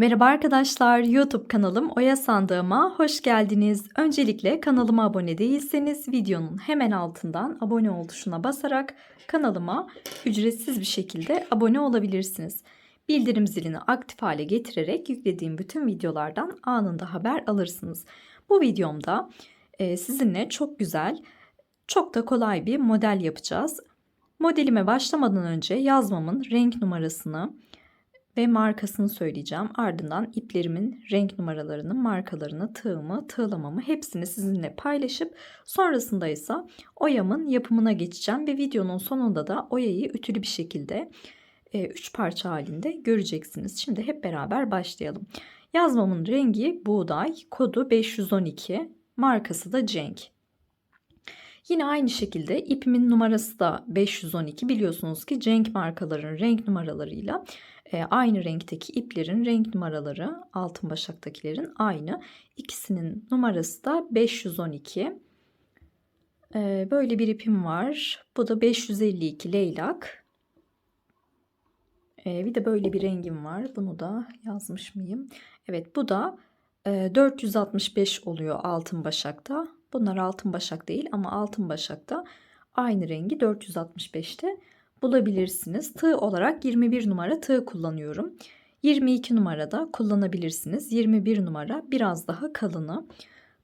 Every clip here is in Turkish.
Merhaba arkadaşlar, YouTube kanalım Oya Sandığıma hoş geldiniz. Öncelikle kanalıma abone değilseniz videonun hemen altından abone ol tuşuna basarak kanalıma ücretsiz bir şekilde abone olabilirsiniz. Bildirim zilini aktif hale getirerek yüklediğim bütün videolardan anında haber alırsınız. Bu videomda e, sizinle çok güzel, çok da kolay bir model yapacağız. Modelime başlamadan önce yazmamın renk numarasını, ve markasını söyleyeceğim. Ardından iplerimin renk numaralarını, markalarını, tığımı, tığlamamı hepsini sizinle paylaşıp sonrasında ise oyamın yapımına geçeceğim ve videonun sonunda da oyayı ütülü bir şekilde 3 e, parça halinde göreceksiniz. Şimdi hep beraber başlayalım. Yazmamın rengi buğday, kodu 512, markası da Cenk. Yine aynı şekilde ipimin numarası da 512 biliyorsunuz ki Cenk markaların renk numaralarıyla e, aynı renkteki iplerin renk numaraları altın başaktakilerin aynı. İkisinin numarası da 512. E, böyle bir ipim var. Bu da 552 leylak. E, bir de böyle bir rengim var. Bunu da yazmış mıyım? Evet bu da 465 oluyor altın başakta. Bunlar altın başak değil ama altın başakta aynı rengi 465'te bulabilirsiniz. Tığ olarak 21 numara tığ kullanıyorum. 22 numarada kullanabilirsiniz. 21 numara biraz daha kalını.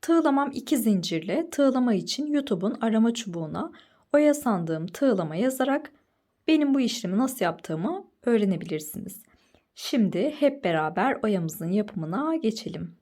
Tığlamam 2 zincirle tığlama için YouTube'un arama çubuğuna oya sandığım tığlama yazarak benim bu işlemi nasıl yaptığımı öğrenebilirsiniz. Şimdi hep beraber oyamızın yapımına geçelim.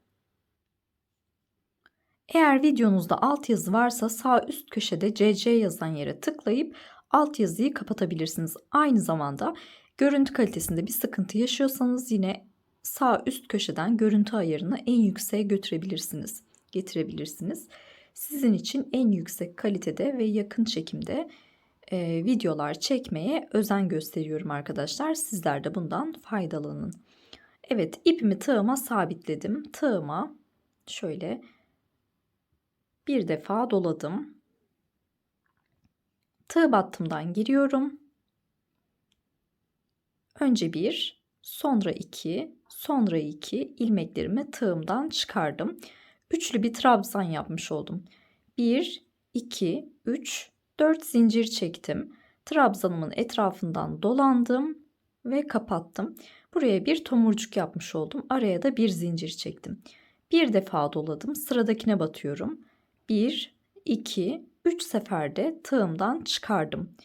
Eğer videonuzda altyazı varsa sağ üst köşede CC yazan yere tıklayıp alt yazıyı kapatabilirsiniz. Aynı zamanda görüntü kalitesinde bir sıkıntı yaşıyorsanız yine sağ üst köşeden görüntü ayarını en yükseğe götürebilirsiniz, getirebilirsiniz. Sizin için en yüksek kalitede ve yakın çekimde e, videolar çekmeye özen gösteriyorum arkadaşlar. Sizler de bundan faydalanın. Evet ipimi tığıma sabitledim. Tığıma şöyle bir defa doladım. Tığ battımdan giriyorum. Önce bir, sonra iki, sonra iki ilmeklerimi tığımdan çıkardım. Üçlü bir trabzan yapmış oldum. Bir, iki, üç, dört zincir çektim. Trabzanımın etrafından dolandım ve kapattım. Buraya bir tomurcuk yapmış oldum. Araya da bir zincir çektim. Bir defa doladım. Sıradakine batıyorum. Bir, iki, 3 seferde tığımdan çıkardım.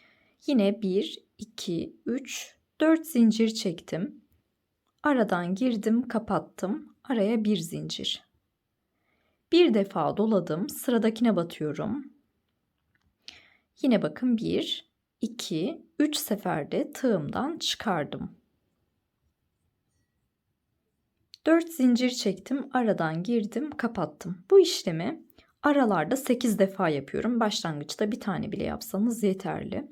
Yine 1, 2, 3, 4 zincir çektim. Aradan girdim, kapattım. Araya bir zincir. Bir defa doladım. Sıradakine batıyorum. Yine bakın 1, 2, 3 seferde tığımdan çıkardım. 4 zincir çektim, aradan girdim, kapattım. Bu işlemi Aralarda 8 defa yapıyorum. Başlangıçta bir tane bile yapsanız yeterli.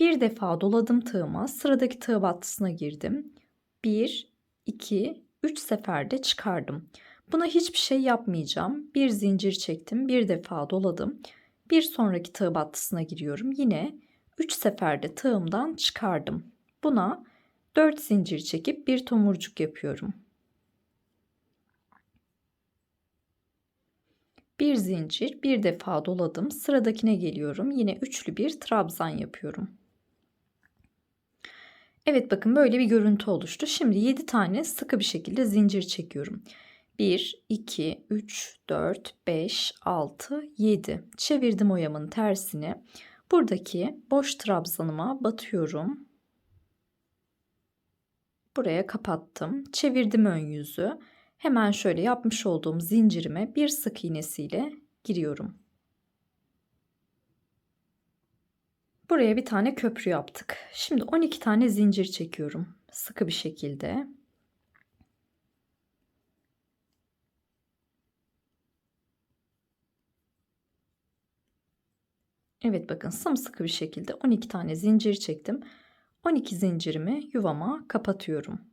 Bir defa doladım tığıma. Sıradaki tığ battısına girdim. 1, 2, 3 seferde çıkardım. Buna hiçbir şey yapmayacağım. Bir zincir çektim. Bir defa doladım. Bir sonraki tığ battısına giriyorum. Yine 3 seferde tığımdan çıkardım. Buna 4 zincir çekip bir tomurcuk yapıyorum. Bir zincir bir defa doladım sıradakine geliyorum. Yine üçlü bir trabzan yapıyorum. Evet bakın böyle bir görüntü oluştu. Şimdi 7 tane sıkı bir şekilde zincir çekiyorum. 1 2 3 4 5 6 7 çevirdim oyamın tersini buradaki boş trabzanıma batıyorum. Buraya kapattım. Çevirdim ön yüzü Hemen şöyle yapmış olduğum zincirime bir sık iğnesiyle giriyorum. Buraya bir tane köprü yaptık. Şimdi 12 tane zincir çekiyorum. Sıkı bir şekilde. Evet bakın sımsıkı bir şekilde 12 tane zincir çektim. 12 zincirimi yuvama kapatıyorum.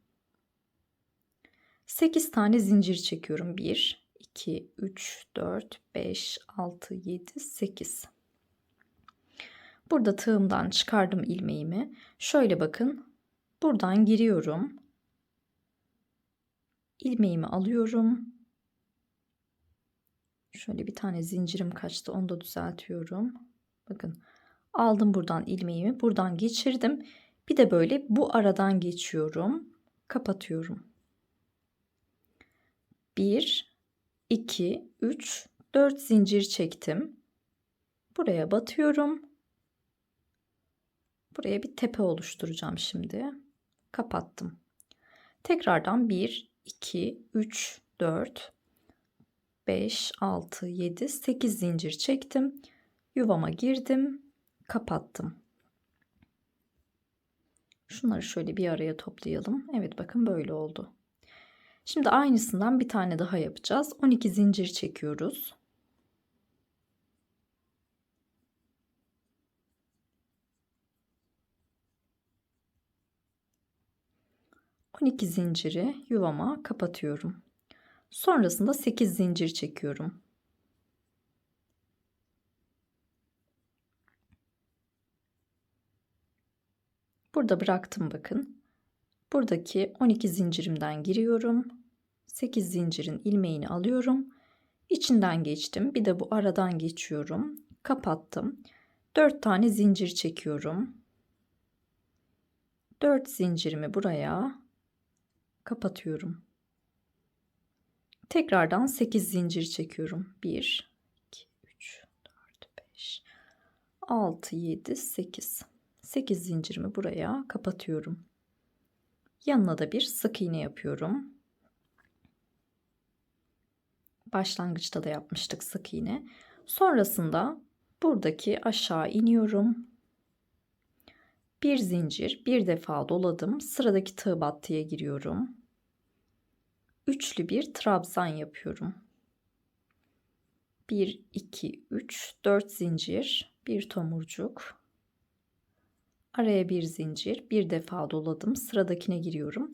8 tane zincir çekiyorum. 1, 2, 3, 4, 5, 6, 7, 8. Burada tığımdan çıkardım ilmeğimi. Şöyle bakın. Buradan giriyorum. ilmeğimi alıyorum. Şöyle bir tane zincirim kaçtı. Onu da düzeltiyorum. Bakın aldım buradan ilmeğimi. Buradan geçirdim. Bir de böyle bu aradan geçiyorum. Kapatıyorum. 1 2 3 4 zincir çektim. Buraya batıyorum. Buraya bir tepe oluşturacağım şimdi. Kapattım. Tekrardan 1 2 3 4 5 6 7 8 zincir çektim. Yuvama girdim. Kapattım. Şunları şöyle bir araya toplayalım. Evet bakın böyle oldu. Şimdi aynısından bir tane daha yapacağız. 12 zincir çekiyoruz. On iki zinciri yuvama kapatıyorum. Sonrasında 8 zincir çekiyorum. Burada bıraktım bakın. Buradaki 12 zincirimden giriyorum. 8 zincirin ilmeğini alıyorum. İçinden geçtim. Bir de bu aradan geçiyorum. Kapattım. 4 tane zincir çekiyorum. 4 zincirimi buraya kapatıyorum. Tekrardan 8 zincir çekiyorum. 1 2 3 4 5 6 7 8 8 zincirimi buraya kapatıyorum. Yanına da bir sık iğne yapıyorum. Başlangıçta da yapmıştık sık iğne. Sonrasında buradaki aşağı iniyorum. Bir zincir bir defa doladım. Sıradaki tığ battıya giriyorum. Üçlü bir trabzan yapıyorum. 1 2 3 4 zincir, bir tomurcuk. Araya bir zincir, bir defa doladım. Sıradakine giriyorum.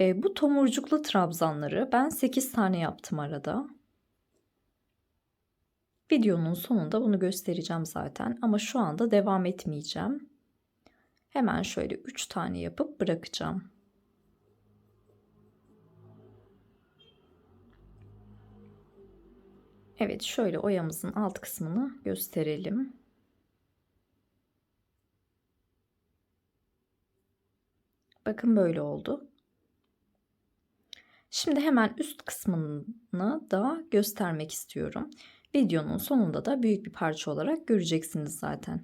E, bu tomurcuklu trabzanları ben 8 tane yaptım arada. Videonun sonunda bunu göstereceğim zaten ama şu anda devam etmeyeceğim. Hemen şöyle 3 tane yapıp bırakacağım. Evet şöyle oyamızın alt kısmını gösterelim. Bakın böyle oldu. Şimdi hemen üst kısmını da göstermek istiyorum. Videonun sonunda da büyük bir parça olarak göreceksiniz zaten.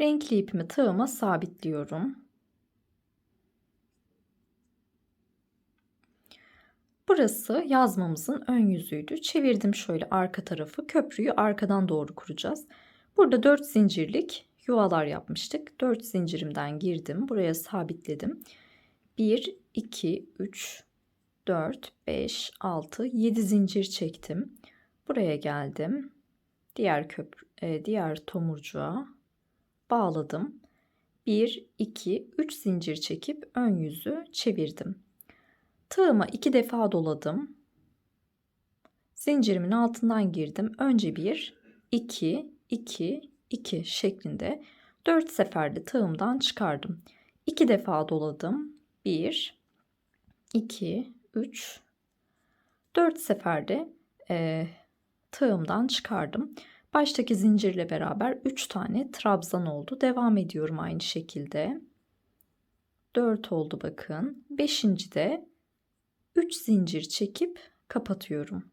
Renkli ipimi tığıma sabitliyorum. Burası yazmamızın ön yüzüydü. Çevirdim şöyle arka tarafı. Köprüyü arkadan doğru kuracağız. Burada 4 zincirlik yuvalar yapmıştık. 4 zincirimden girdim. Buraya sabitledim. 1, 2, 3, 4, 5, 6, 7 zincir çektim. Buraya geldim. Diğer köprü, e, diğer tomurcuğa bağladım. 1, 2, 3 zincir çekip ön yüzü çevirdim. Tığıma iki defa doladım. Zincirimin altından girdim. Önce bir, iki, iki, iki şeklinde dört seferde tığımdan çıkardım. İki defa doladım. Bir, iki, üç, dört seferde e, tığımdan çıkardım. Baştaki zincirle beraber 3 tane trabzan oldu. Devam ediyorum aynı şekilde. 4 oldu bakın. 5. de 3 zincir çekip kapatıyorum.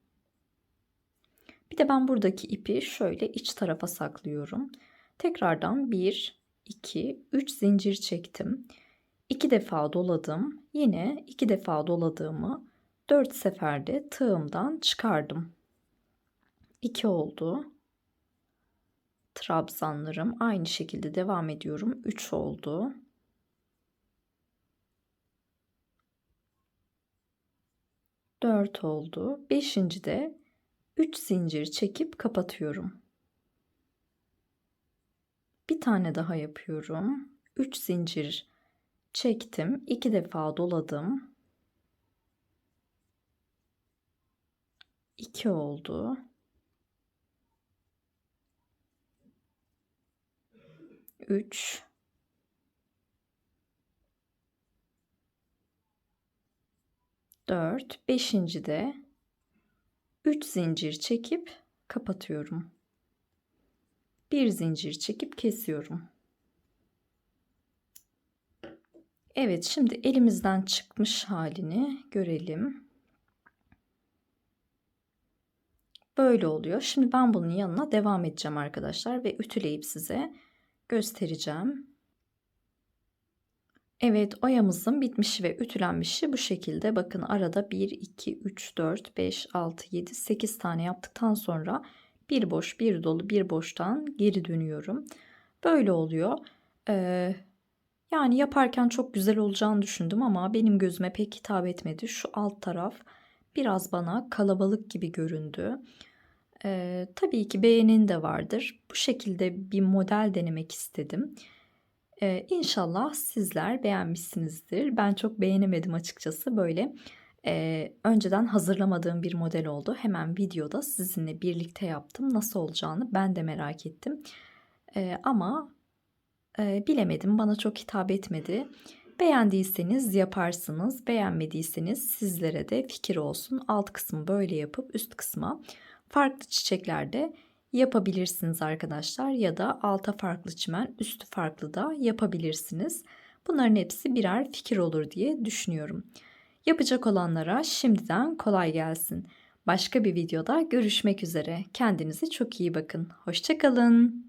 Bir de ben buradaki ipi şöyle iç tarafa saklıyorum. Tekrardan 1, 2, 3 zincir çektim. 2 defa doladım. Yine 2 defa doladığımı 4 seferde tığımdan çıkardım. 2 oldu. Trabzanlarım aynı şekilde devam ediyorum. 3 oldu. 4 oldu. 5. de 3 zincir çekip kapatıyorum. Bir tane daha yapıyorum. 3 zincir çektim. 2 defa doladım. 2 oldu. 3 4, 5. de 3 zincir çekip kapatıyorum. Bir zincir çekip kesiyorum. Evet, şimdi elimizden çıkmış halini görelim. Böyle oluyor. Şimdi ben bunun yanına devam edeceğim arkadaşlar ve ütüleyip size göstereceğim. Evet oyamızın bitmişi ve ütülenmişi bu şekilde. Bakın arada 1, 2, 3, 4, 5, 6, 7, 8 tane yaptıktan sonra bir boş, bir dolu, bir boştan geri dönüyorum. Böyle oluyor. Ee, yani yaparken çok güzel olacağını düşündüm ama benim gözüme pek hitap etmedi. Şu alt taraf biraz bana kalabalık gibi göründü. Ee, tabii ki beğenin de vardır. Bu şekilde bir model denemek istedim. Ee, inşallah sizler beğenmişsinizdir. Ben çok beğenemedim açıkçası. Böyle e, önceden hazırlamadığım bir model oldu. Hemen videoda sizinle birlikte yaptım. Nasıl olacağını ben de merak ettim. E, ama e, bilemedim. Bana çok hitap etmedi. Beğendiyseniz yaparsınız. Beğenmediyseniz sizlere de fikir olsun. Alt kısmı böyle yapıp üst kısma farklı çiçeklerde yapabilirsiniz arkadaşlar ya da alta farklı çimen üstü farklı da yapabilirsiniz. Bunların hepsi birer fikir olur diye düşünüyorum. Yapacak olanlara şimdiden kolay gelsin. Başka bir videoda görüşmek üzere. Kendinize çok iyi bakın. Hoşçakalın.